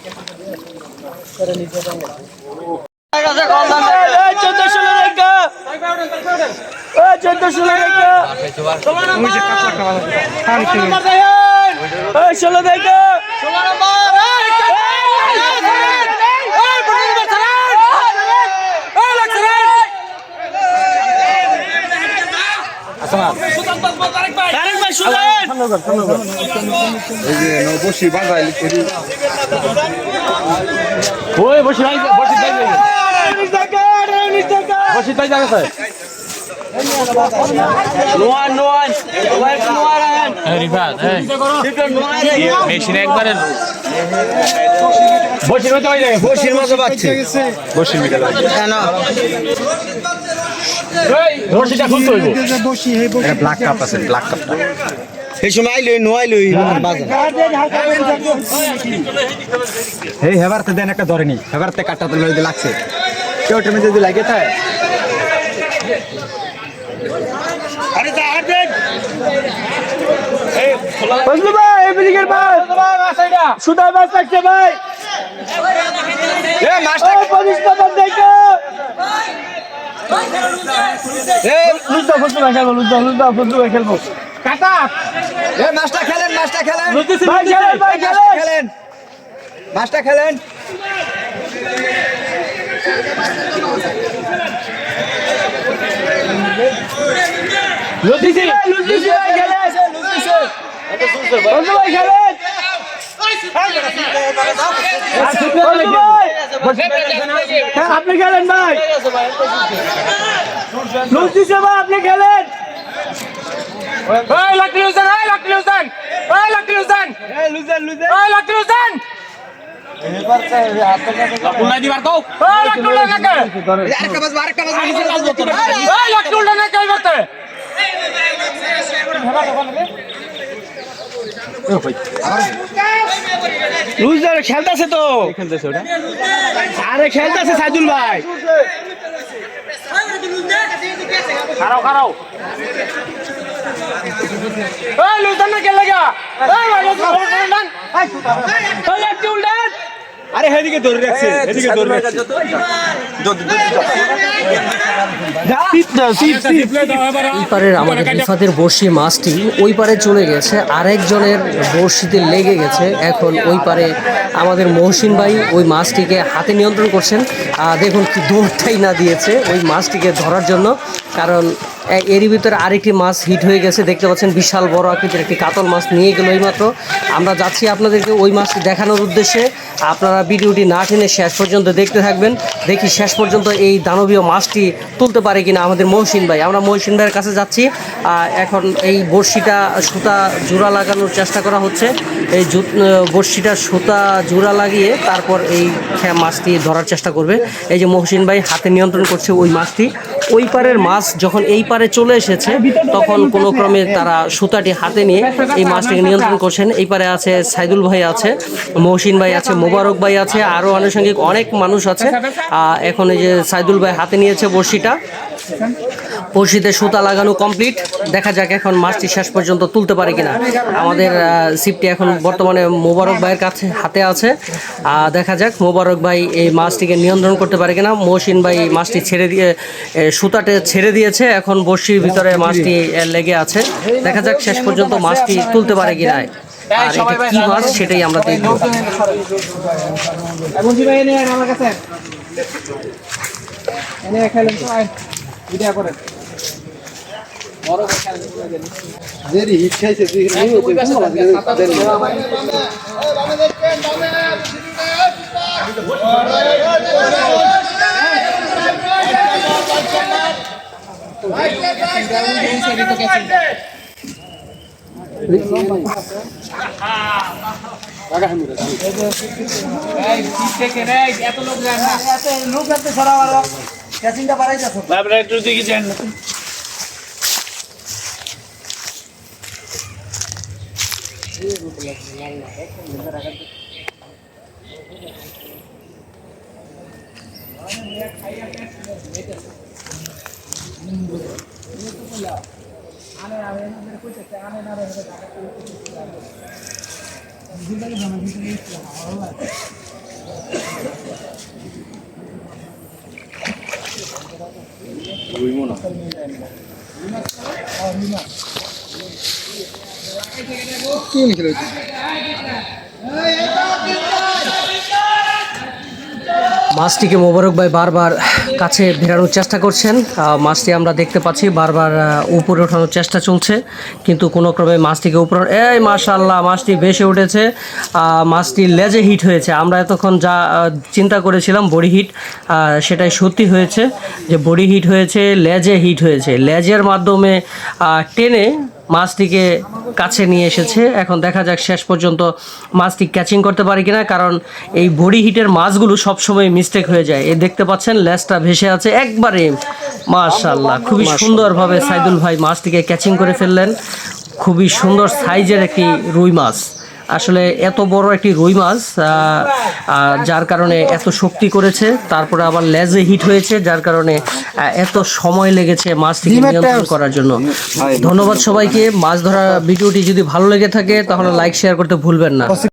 ষোলো চোদ্দ ষোলো রেখা ষোলো রেখা তারেক ভাই শুনেন এই যে বসি ওই বসে নাই বসে তাই যাবে উনিশ টাকা উনিশ টাকা বসে তাই যাবে স্যার নোয়ান নোয়ান। নোয়ান রিফাত এই নোয়ান। মেশিন একবারে বসে হইতে হয় যাবে বসির মতো পাচ্ছে বসির মিলে কেন? এই রশিটা খুলতে হইব। ব্ল্যাক কাপ আছে ব্ল্যাক কাপ এই সময় আইলই নোয়াইলই এই হেবারতে দেন একটা ধরেনি হেবারতে কাটটা লই লাগছে। কেউ টেমে যদি লাগে তাই আরে যা হাট দেন। বুঝলি ভাই এদিকের ভাই সুদাই মাছ থাকছে ভাই। এ মাস্টার খেলেন মাস্টার খেলেন ভাই খেলেন মাস্টার খেলেন খেলেন মাস্টার খেলেন লুটিছি লুটিছি ভাই খেলেন বন্ধু ভাই খেলেন বন্ধু ভাই হ্যাঁ, আপনি খেলেন ভাই। লুটিছে ভাই আপনি খেলেন এই লাকড়ি হোসেন এই লাকড়ি হোসেন এই লাকড়ি হোসেন লুজেন লুজেন এই লাকড়ি হোসেন উল্লাই লুজেন খেলতেছে তো। খেলতেছে ওটা আরে খেলতেছে সাইদুল ভাই। খারাও খারাও। এই না কে গা। এই লাগা উল্টান ওই একটু উল্টান আরে হেদিকে ধরে রাখছে হেদিকে ধরে রাখছে। পারের আমাদের রিফাতের বড়শি মাছটি ওই পারে চলে গেছে আরেকজনের বড়শিতে লেগে গেছে। এখন ওই পারে আমাদের মহসিন ভাই ওই মাছটিকে হাতে নিয়ন্ত্রণ করছেন। আহ, দেখুন কি দৌড়টাই না দিয়েছে ওই মাছটিকে ধরার জন্য কারণ এরই ভিতরে আরেকটি মাছ হিট হয়ে গেছে। দেখতে পাচ্ছেন বিশাল বড় আকৃতির একটি কাতল মাছ নিয়ে গেল এইমাত্র। আমরা যাচ্ছি আপনাদেরকে ওই মাছটি দেখানোর উদ্দেশ্যে। আপনারা ভিডিওটি না টেনে শেষ পর্যন্ত দেখতে থাকবেন। দেখি শেষ পর্যন্ত এই দানবীয় মাছটি তুলতে পারে কিনা আমাদের মহসিন ভাই। আমরা মহসিন ভাইয়ের কাছে যাচ্ছি। এখন এই বড়শিটা সুতা জোড়া লাগানোর চেষ্টা করা হচ্ছে। এই বড়শিটা সুতা জোড়া লাগিয়ে তারপর এই মাছটি ধরার চেষ্টা করবে। এই যে মহসিন ভাই হাতে নিয়ন্ত্রণ করছে ওই মাছটি। ওই পারের মাছ যখন এই পারে চলে এসেছে, তখন কোনো ক্রমে তারা সুতাটি হাতে নিয়ে এই মাছটিকে নিয়ন্ত্রণ করছেন। এই পারে আছে সাইদুল ভাই আছে, মহসিন ভাই আছে, মোবারক ভাই আছে আরও আনুষঙ্গিক অনেক মানুষ আছে। এখন এই যে সাইদুল ভাই হাতে নিয়েছে বড়শিটা। বড়শিতে সুতা লাগানো কমপ্লিট দেখা যাক এখন মাছটি শেষ পর্যন্ত তুলতে পারে কিনা। আমাদের সিপটি এখন বর্তমানে মোবারক ভাইয়ের কাছে হাতে আছে। দেখা যাক মোবারক ভাই এই মাছটিকে নিয়ন্ত্রণ করতে পারে কিনা। মহসিন ভাই মাছটি ছেড়ে দিয়ে এ, সুতাতে ছেড়ে দিয়েছে। এখন বড়শির ভিতরে মাছটি লেগে আছে। দেখা যাক শেষ পর্যন্ত মাছটি তুলতে পারে কিনা। আর এটা কি মাছ সেটাই আমরা দেখব। এনে আমার কাছে। এনে খেলেন তো ভিডিও করেন দেরি হিট খাইছে লোক যাতে ছড়া আর ক্যাচিংটা বাড়াই যাচ্ছে একটু দিকে যান রুইমো না রুইমো আর রুইমো মাছটিকে মোবারক ভাই বারবার কাছে ভেড়ানোর চেষ্টা করছেন। মাছটি আমরা দেখতে পাচ্ছি, বারবার উপরে ওঠানোর চেষ্টা চলছে, কিন্তু কোনো ক্রমে মাছটিকে উপরে এই মাশাল্লাহ মাছটি ভেসে উঠেছে। মাছটি লেজে হিট হয়েছে। আমরা এতক্ষণ যা চিন্তা করেছিলাম বডি হিট সেটাই সত্যি হয়েছে যে বডি হিট হয়েছে, লেজে হিট হয়েছে। লেজের মাধ্যমে টেনে মাছটিকে কাছে নিয়ে এসেছে। এখন দেখা যাক শেষ পর্যন্ত মাছটি ক্যাচিং করতে পারি কিনা কারণ এই বডি হিটের মাছগুলো সবসময় মিস্টেক হয়ে যায়। এ দেখতে পাচ্ছেন লেসটা ভেসে আছে একবারে। মাশাল্লাহ খুবই সুন্দরভাবে সাইদুল ভাই মাছটিকে ক্যাচিং করে ফেললেন। খুবই সুন্দর সাইজের একটি রুই মাছ। আসলে এত বড় একটি রুই মাছ আহ, আহ, যার কারণে এত শক্তি করেছে তারপরে আবার লেজে হিট হয়েছে যার কারণে আহ, এত সময় লেগেছে মাছটিকে নিয়ন্ত্রণ করার জন্য। ধন্যবাদ সবাইকে মাছ ধরা ভিডিওটি যদি ভালো লেগে থাকে তাহলে লাইক শেয়ার করতে ভুলবেন না।